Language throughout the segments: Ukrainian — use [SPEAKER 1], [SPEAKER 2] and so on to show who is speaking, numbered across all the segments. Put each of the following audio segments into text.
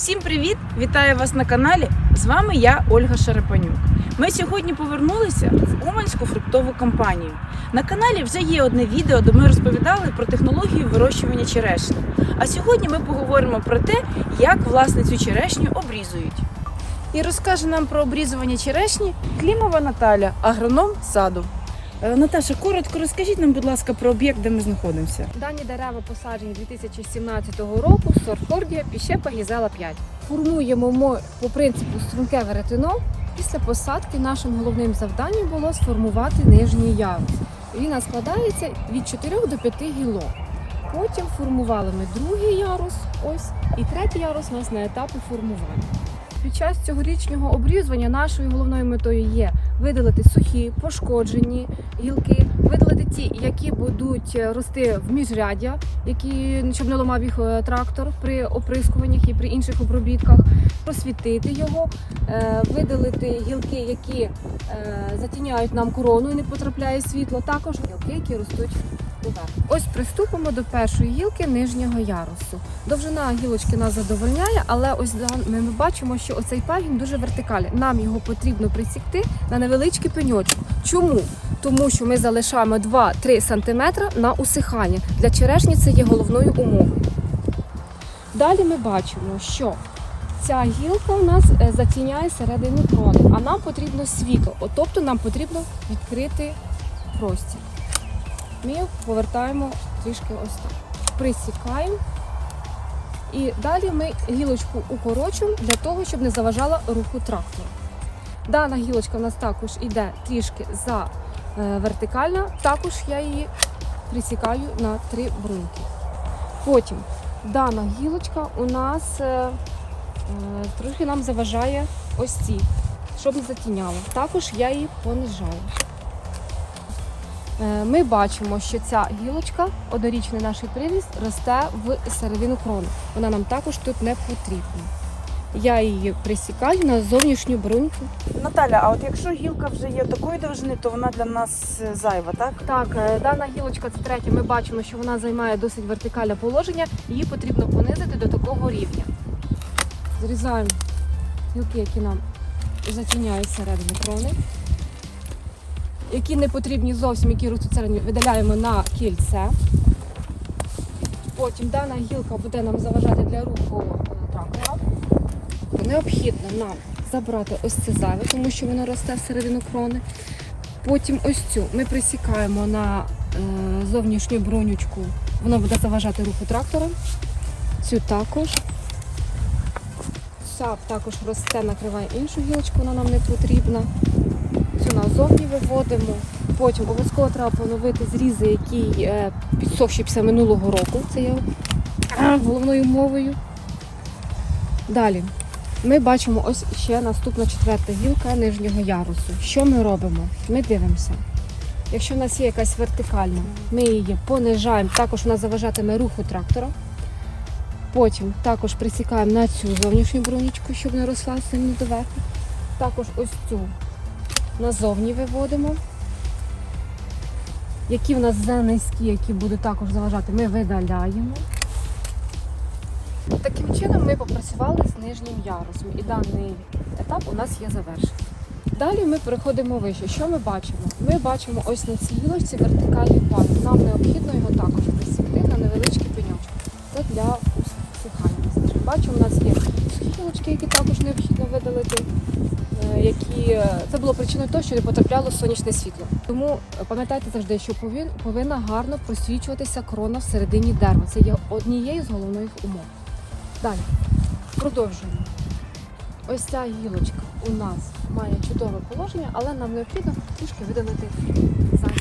[SPEAKER 1] Всім привіт! Вітаю вас на каналі. З вами я, Ольга Шарапанюк. Ми сьогодні повернулися в Уманську фруктову компанію. На каналі вже є одне відео, де ми розповідали про технологію вирощування черешні. А сьогодні ми поговоримо про те, як власне цю черешню обрізують. І розкаже нам про обрізування черешні Клімова Наталя, агроном саду. Е, Наташа, коротко розкажіть нам, будь ласка, про об'єкт, де ми знаходимося.
[SPEAKER 2] Дані дерева посаджені 2017 року, сорт Кордія, Піщепа Гізела 5. Формуємо ми по принципу струнке веретено. Після посадки нашим головним завданням було сформувати нижній ярус. Він складається від 4 до 5 гілок. Потім формували ми другий ярус, ось, і третій ярус у нас на етапі формування. Під час цьогорічного обрізування нашою головною метою є видалити сухі, пошкоджені гілки, видалити ті, які будуть е, рости в міжряддя, які щоб не ламав їх е, трактор при оприскуваннях і при інших обробітках, просвітити його, е, видалити гілки, які затіняють нам корону і не потрапляє світло. Також гілки, які ростуть. Ось приступимо до першої гілки нижнього ярусу. Довжина гілочки нас задовольняє, але ось ми бачимо, що оцей пагін дуже вертикальний. Нам його потрібно присікти на невеличкий пеньочок. Чому? Тому що ми залишаємо 2-3 см на усихання. Для черешні це є головною умовою. Далі ми бачимо, що ця гілка у нас е, затіняє середину крони, а нам потрібно світло, тобто нам потрібно відкрити простір. Ми повертаємо трішки ось так. Присікаємо. І далі ми гілочку укорочуємо для того, щоб не заважала руху трактора. Дана гілочка у нас також йде трішки за е, вертикальна, також я її присікаю на три бруньки. Потім дана гілочка у нас е, е, трохи нам заважає ось ці, щоб не затіняло. Також я її понижаю. Е, Ми бачимо, що ця гілочка, однорічний наш привіз, росте в середину крону. Вона нам також тут не потрібна. Я її присікаю на зовнішню бруньку.
[SPEAKER 1] Наталя, а от якщо гілка вже є такої довжини, то вона для нас е, зайва, так?
[SPEAKER 2] Так, е, дана гілочка, це третя, ми бачимо, що вона займає досить вертикальне положення, її потрібно понизити до такого рівня. Зрізаємо гілки, які нам затіняють середину крони. Які не потрібні зовсім, які ростуть видаляємо на кільце. Потім дана гілка буде нам заважати для руху е, трактора. Необхідно нам забрати ось це зайве, тому що воно росте всередину крони. Потім ось цю ми присікаємо на е, зовнішню бронючку. Вона буде заважати руху трактора. Цю також. Ця також росте, накриває іншу гілочку, вона нам не потрібна. Цю назовні виводимо. Потім обов'язково треба поновити зрізи, які е, підсохші після минулого року. Це є головною мовою. Далі. Ми бачимо ось ще наступна четверта гілка нижнього ярусу. Що ми робимо? Ми дивимося. Якщо в нас є якась вертикальна, ми її понижаємо, також вона заважатиме руху трактора. Потім також присікаємо на цю зовнішню брунічку, щоб не росла сильно доверху. Також ось цю назовні виводимо. Які в нас занизькі, які будуть також заважати, ми видаляємо. Таким чином ми попрацювали з нижнім ярусом і даний етап у нас є завершений. Далі ми переходимо вище. Що ми бачимо? Ми бачимо ось на цій гілочці вертикальний пар. Нам необхідно його також присікти на невеличкий пеньочок. Це для усихання. Бачимо, у нас є сухі гілочки, які також необхідно видалити. Які е, це було причиною того, що не потрапляло сонячне світло. Тому е, пам'ятайте завжди, що повин- повинна гарно просвічуватися крона всередині дерева. Це є однією з головних умов. Далі продовжуємо. Ось ця гілочка у нас має чудове положення, але нам необхідно трішки видалити пилок.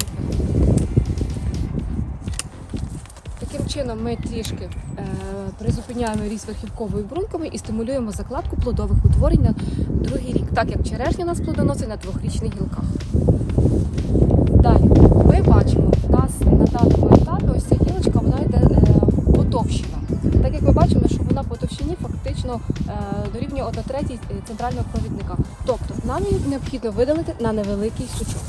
[SPEAKER 2] Таким чином ми трішки е, призупиняємо ріст верхівковою бруньками і стимулюємо закладку плодових утворень на другий рік, так як черешня у нас плодоносить на двохрічних гілках. Далі ми бачимо, у нас на даному етапі ось ця гілочка вона йде е, потовщена. Так як ми бачимо, що вона по товщині фактично е, дорівнює 1 третій центрального провідника. Тобто нам її необхідно видалити на невеликий сучок.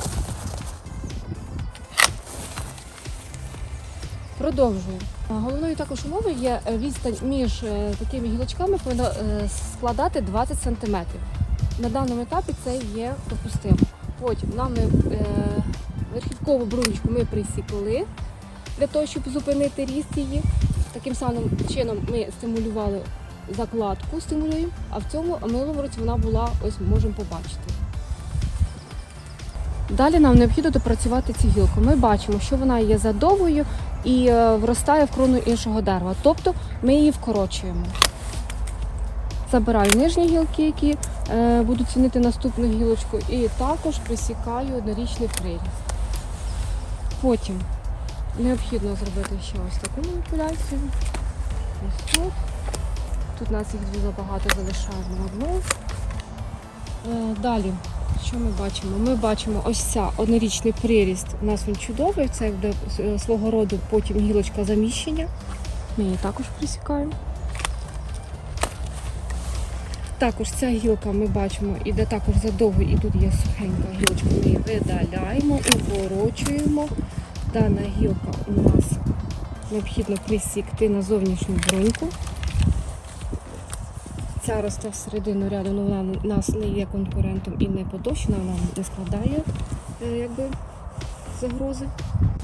[SPEAKER 2] Продовжуємо. Головною також умовою є е, відстань між е, такими гілочками повинна е, складати 20 см. На даному етапі це є допустимо. Потім нам е, верхівкову брунечку ми присікли для того, щоб зупинити ріст її. Таким самим чином ми стимулювали закладку, стимулюємо, а в цьому минулому вона була, ось можемо побачити. Далі нам необхідно допрацювати цю гілку. Ми бачимо, що вона є задовгою і е, вростає в крону іншого дерева. Тобто ми її вкорочуємо. Забираю нижні гілки, які е, будуть цінити наступну гілочку, і також присікаю однорічний приріст. Потім необхідно зробити ще ось таку маніпуляцію. Ось тут. Тут нас їх дуже забагато залишаємо одну. Е, далі, що ми бачимо? Ми бачимо ось ця однорічний приріст. У нас він чудовий, це буде свого роду потім гілочка заміщення. Ми її також присікаємо. Також ця гілка ми бачимо іде також задовго, і тут є сухенька гілочка. Ми її видаляємо, укорочуємо. Дана гілка у нас необхідно присікти на зовнішню бруньку. Ця росте всередину ряду, але вона у нас не є конкурентом і не поточна, вона не складає е, якби, загрози.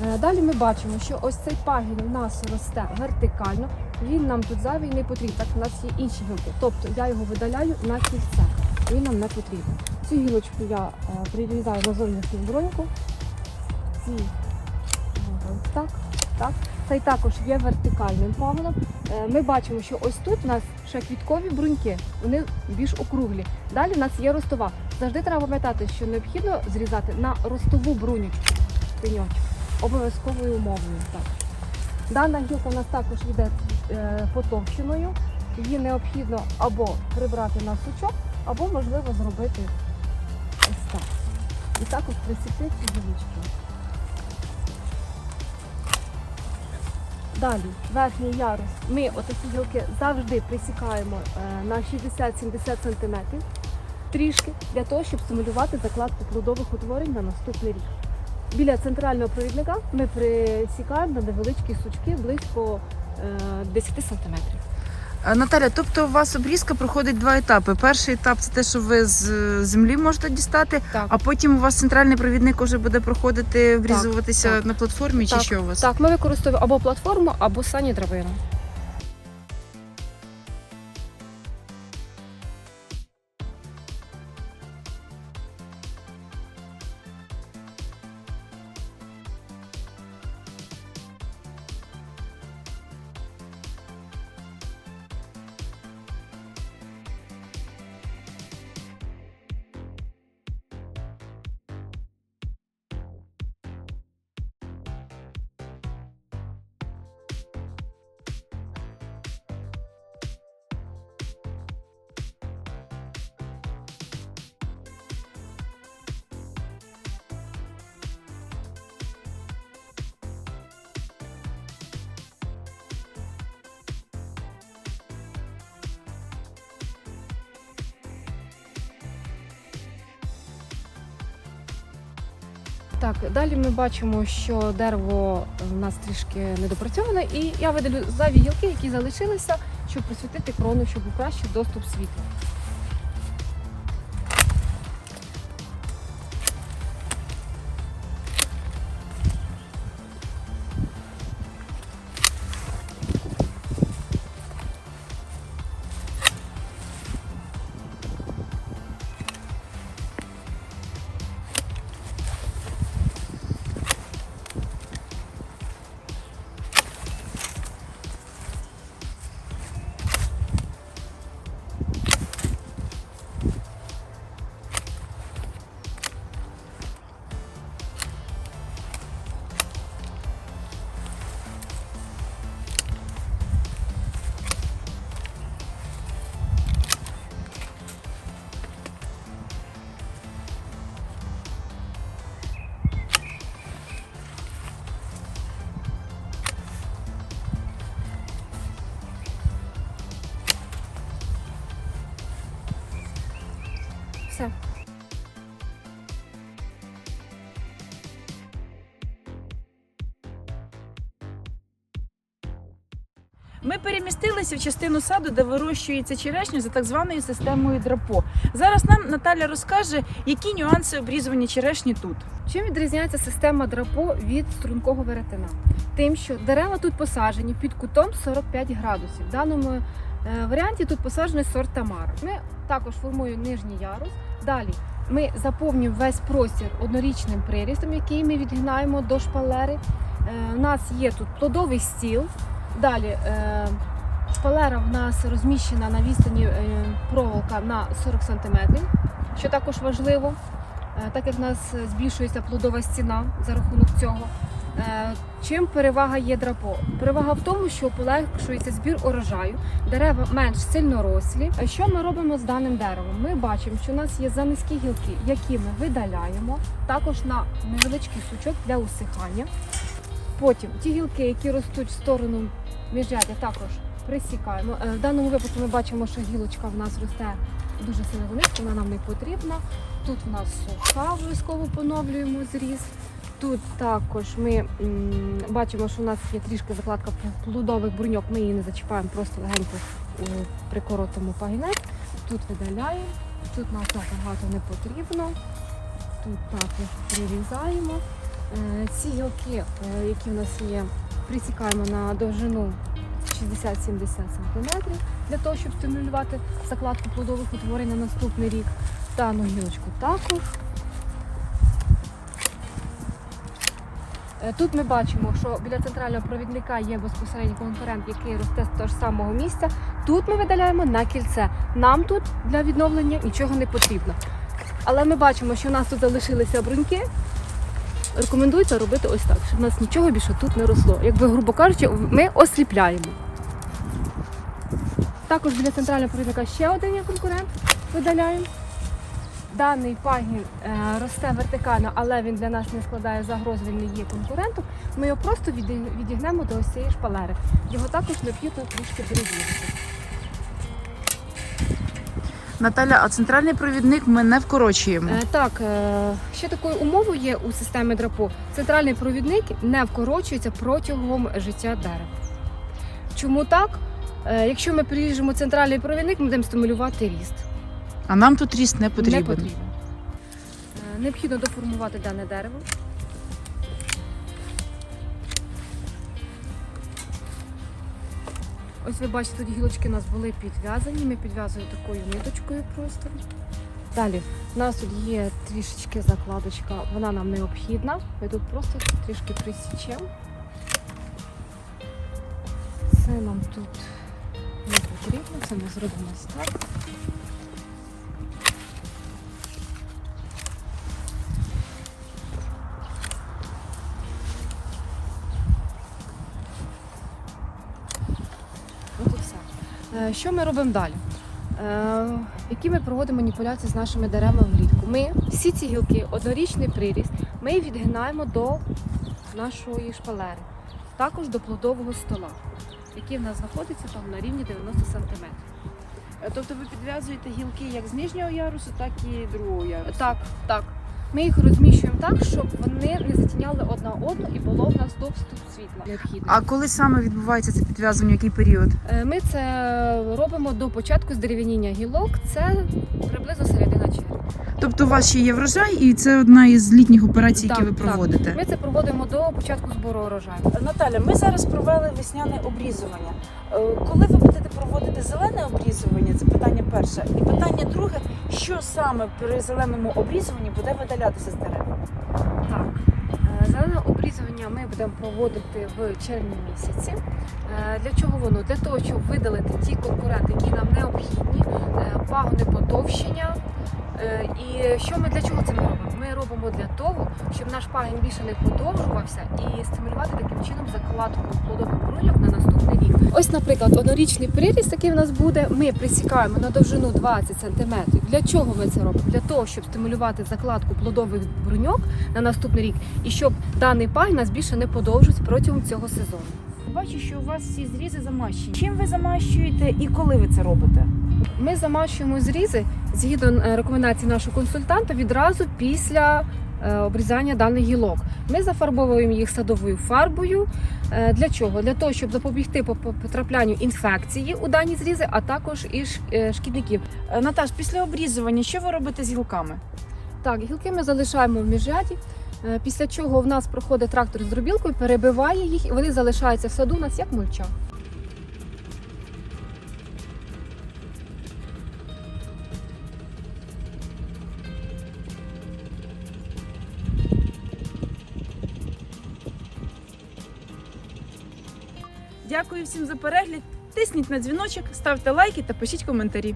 [SPEAKER 2] Е, Далі ми бачимо, що ось цей пагін у нас росте вертикально, він нам тут зайвий не потрібен. Так, у нас є інші гілки. Тобто я його видаляю на кільце. Він нам не потрібен. Цю гілочку я е, прирізаю на зовнішню броньку. Ці так, так. Цей також є вертикальним пагоном. Е, Ми бачимо, що ось тут у нас ще квіткові бруньки, вони більш округлі. Далі у нас є ростова. Завжди треба пам'ятати, що необхідно зрізати на ростову брунючку, пеньочок. Обов'язковою умовою. Так. Дана гілка у нас також йде е, потовщеною. Її необхідно або прибрати на сучок, або можливо зробити ось так. І також присікти ці гілочки. Далі, верхній ярус. Ми отакі гілки завжди присікаємо е, на 60-70 см трішки для того, щоб стимулювати закладку плодових утворень на наступний рік. Біля центрального провідника ми присікаємо на невеличкі сучки близько е, 10
[SPEAKER 1] сантиметрів. Наталя, тобто у вас обрізка проходить два етапи. Перший етап це те, що ви з е, землі можете дістати,
[SPEAKER 2] Так.
[SPEAKER 1] а потім у вас центральний провідник уже буде проходити, врізуватися
[SPEAKER 2] так.
[SPEAKER 1] на платформі,
[SPEAKER 2] Так,
[SPEAKER 1] чи що у вас?
[SPEAKER 2] Так, ми використовуємо або платформу, або сані драбину. Так, далі ми бачимо, що дерево у нас трішки недопрацьоване, і я видалю зайві гілки, які залишилися, щоб просвітити крону, щоб був кращий доступ світла. Все.
[SPEAKER 1] Ми перемістилися в частину саду, де вирощується черешня за так званою системою драпо. Зараз нам Наталя розкаже, які нюанси обрізування черешні тут.
[SPEAKER 2] Чим відрізняється система драпо від стрункого веретена? Тим, що дерева тут посаджені під кутом 45 градусів. В даному е, варіанті тут посаджений сорт Тамара. Ми також формуємо нижній ярус. Далі ми заповнюємо весь простір однорічним прирістом, який ми відгинаємо до шпалери. Е, У нас є тут плодовий стіл. Далі е, шпалера в нас розміщена на відстані е, проволока на 40 см, що також важливо. Е, так як в нас збільшується плодова стіна за рахунок цього. Чим перевага є драпо? Перевага в тому, що полегшується збір урожаю, дерева менш сильнорослі. Що ми робимо з даним деревом? Ми бачимо, що у нас є занизькі гілки, які ми видаляємо, також на невеличкий сучок для усихання. Потім ті гілки, які ростуть в сторону міжрядя, також присікаємо. Е, В даному випадку ми бачимо, що гілочка в нас росте дуже сильно низько, вона нам не потрібна. Тут в нас суха, обов'язково поновлюємо зріз. Тут також ми бачимо, що у нас є трішки закладка плодових бруньок, ми її не зачіпаємо, просто легенько прикоротимо пагінець. Тут видаляємо, тут так багато не потрібно. Тут також прирізаємо. Е, Ці гілки, е, які в нас є, присікаємо на довжину 60-70 см для того, щоб стимулювати закладку плодових утворень на наступний рік. Дану гілочку також. Е, Тут ми бачимо, що біля центрального провідника є безпосередній конкурент, який росте з того ж самого місця. Тут ми видаляємо на кільце. Нам тут для відновлення нічого не потрібно. Але ми бачимо, що у нас тут залишилися бруньки. Рекомендується робити ось так, щоб у нас нічого більше тут не росло. Якби, грубо кажучи, ми осліпляємо. Також біля центрального провідника ще один є конкурент. Видаляємо. Даний пагін е, росте вертикально, але він для нас не складає загроз, він не є конкурентом. Ми його просто відігнемо до ось цієї шпалери. Його також необхідно трішки перевірити.
[SPEAKER 1] Наталя, а центральний провідник ми не вкорочуємо.
[SPEAKER 2] Е, так, е, ще такою умовою є у системі драпо. Центральний провідник не вкорочується протягом життя дерева. Чому так? Е, якщо ми приріжемо центральний провідник, ми будемо стимулювати ріст.
[SPEAKER 1] А нам тут ріст не потрібен.
[SPEAKER 2] Не потрібно. Е, Необхідно доформувати дане дерево. Ось ви бачите, тут гілочки у нас були підв'язані. Ми підв'язуємо такою ниточкою просто. Далі, у нас тут є трішечки закладочка, вона нам необхідна. Ми тут просто трішки присічемо. Це нам тут не потрібно, це ми зробимо старт. Що ми робимо далі? Е, Які ми проводимо маніпуляції з нашими деревами влітку? Ми всі ці гілки, однорічний приріст, ми відгинаємо до нашої шпалери, також до плодового стола, який в нас знаходиться там на рівні 90 см.
[SPEAKER 1] Тобто ви підв'язуєте гілки як з нижнього ярусу, так і другого ярусу.
[SPEAKER 2] Так, так. Ми їх розміщуємо так, щоб вони не затіняли одна одну і було в нас світла необхідний.
[SPEAKER 1] А коли саме відбувається це підв'язування, який період?
[SPEAKER 2] Е, Ми це робимо до початку здерев'яніння гілок. Це приблизно середина червня.
[SPEAKER 1] Тобто у вас ще є врожай, і це одна із літніх операцій, які
[SPEAKER 2] Так,
[SPEAKER 1] ви
[SPEAKER 2] так.
[SPEAKER 1] проводите.
[SPEAKER 2] Ми це проводимо до початку збору урожаю.
[SPEAKER 1] Наталя, ми зараз провели весняне обрізування. Е, Коли ви будете проводити зелене обрізування, це питання перше. І питання друге, що саме при зеленому обрізуванні буде видалятися з дерев?
[SPEAKER 2] Обрізування ми будемо проводити в червні місяці. Е, Для чого воно? Для того, щоб видалити ті конкуренти, які нам необхідні, е, пагони потовщення. Е, І що ми для чого це робимо? Ми робимо для того, щоб наш пагін більше не подовжувався і стимулювати таким чином закладку плодових бруньок на наступний рік. Ось, наприклад, однорічний приріст, який в нас буде, ми присікаємо на довжину 20 см. Для чого ми це робимо? Для того, щоб стимулювати закладку плодових бруньок на наступний рік, і щоб даний пагін нас більше не подовжувався протягом цього сезону.
[SPEAKER 1] Бачу, що у вас всі зрізи замащені. Чим ви замащуєте і коли ви це робите?
[SPEAKER 2] Ми замащуємо зрізи згідно е, рекомендацій нашого консультанта відразу після е, обрізання даних гілок. Ми зафарбовуємо їх садовою фарбою. Е, Для чого? Для того, щоб запобігти по- по- потраплянню інфекції у дані зрізи, а також і шкідників.
[SPEAKER 1] Наташ, після обрізування, що ви робите з гілками?
[SPEAKER 2] Так, гілки ми залишаємо в міжряді. Після чого в нас проходить трактор з дробілкою, перебиває їх, і вони залишаються в саду у нас як мульча.
[SPEAKER 1] Дякую всім за перегляд. Тисніть на дзвіночок, ставте лайки та пишіть коментарі.